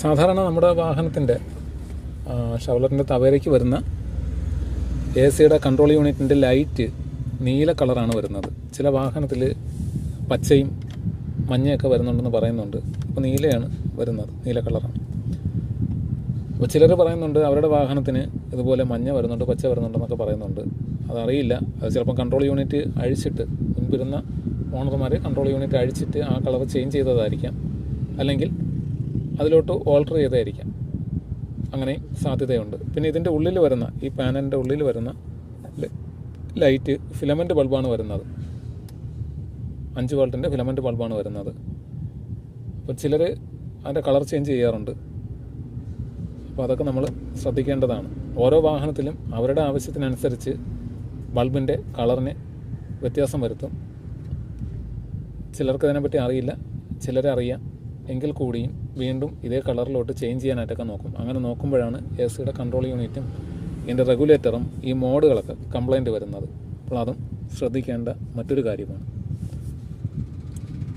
സാധാരണ നമ്മുടെ വാഹനത്തിന്റെ ഷവലറിന്റെ തവേരയ്ക്ക് വരുന്ന എ സിയുടെ കൺട്രോൾ യൂണിറ്റിന്റെ ലൈറ്റ് നീല കളറാണ് വരുന്നത്. ചില വാഹനത്തിൽ പച്ചയും മഞ്ഞയൊക്കെ വരുന്നുണ്ടെന്ന് പറയുന്നുണ്ട്. അപ്പോൾ നീലയാണ് വരുന്നത് നീല കളറാണ്. അപ്പോൾ ചിലർ പറയുന്നുണ്ട് അവരുടെ വാഹനത്തിന് ഇതുപോലെ മഞ്ഞ വരുന്നുണ്ട് പച്ച വരുന്നുണ്ടെന്നൊക്കെ പറയുന്നുണ്ട്. അതറിയില്ല. അത് ചിലപ്പോൾ കൺട്രോൾ യൂണിറ്റ് അഴിച്ചിട്ട് മുൻപിരുന്ന ഓണർമാർ കൺട്രോൾ യൂണിറ്റ് അഴിച്ചിട്ട് ആ കളർ ചേഞ്ച് ചെയ്തതായിരിക്കാം. അല്ലെങ്കിൽ അതിലോട്ട് ഓൾട്ടർ ചെയ്തായിരിക്കാം അങ്ങനെ സാധ്യതയുണ്ട്. പിന്നെ ഇതിന്റെ ഉള്ളിൽ വരുന്ന ഈ പാനലിന്റെ ഉള്ളിൽ വരുന്ന ലൈറ്റ് ഫിലമെന്റ് ബൾബാണ് വരുന്നത്. അഞ്ച് വോൾട്ടിന്റെ ഫിലമെന്റ് ബൾബാണ് വരുന്നത്. അപ്പോൾ ചിലർ അതിന്റെ കളർ ചേഞ്ച് ചെയ്യാറുണ്ട്. അപ്പോൾ അതൊക്കെ നമ്മൾ ശ്രദ്ധിക്കേണ്ടതാണ്. ഓരോ വാഹനത്തിലും അവരുടെ ആവശ്യത്തിനനുസരിച്ച് ബൾബിന്റെ കളറിന് വ്യത്യാസം വരുത്തും. ചിലർക്ക് ഇതിനെപ്പറ്റി അറിയില്ല. ചിലരെ അറിയാം. എങ്കിൽ കൂടിയും വീണ്ടും ഇതേ കളറിലോട്ട് ചേഞ്ച് ചെയ്യാനായിട്ടൊക്കെ നോക്കും. അങ്ങനെ നോക്കുമ്പോഴാണ് എ സിയുടെ കൺട്രോൾ യൂണിറ്റും ഇതിന്റെ റെഗുലേറ്ററും ഈ മോഡുകളൊക്കെ കംപ്ലൈന്റ് വരുന്നത്. അപ്പോൾ അതും ശ്രദ്ധിക്കേണ്ട മറ്റൊരു കാര്യമാണ്.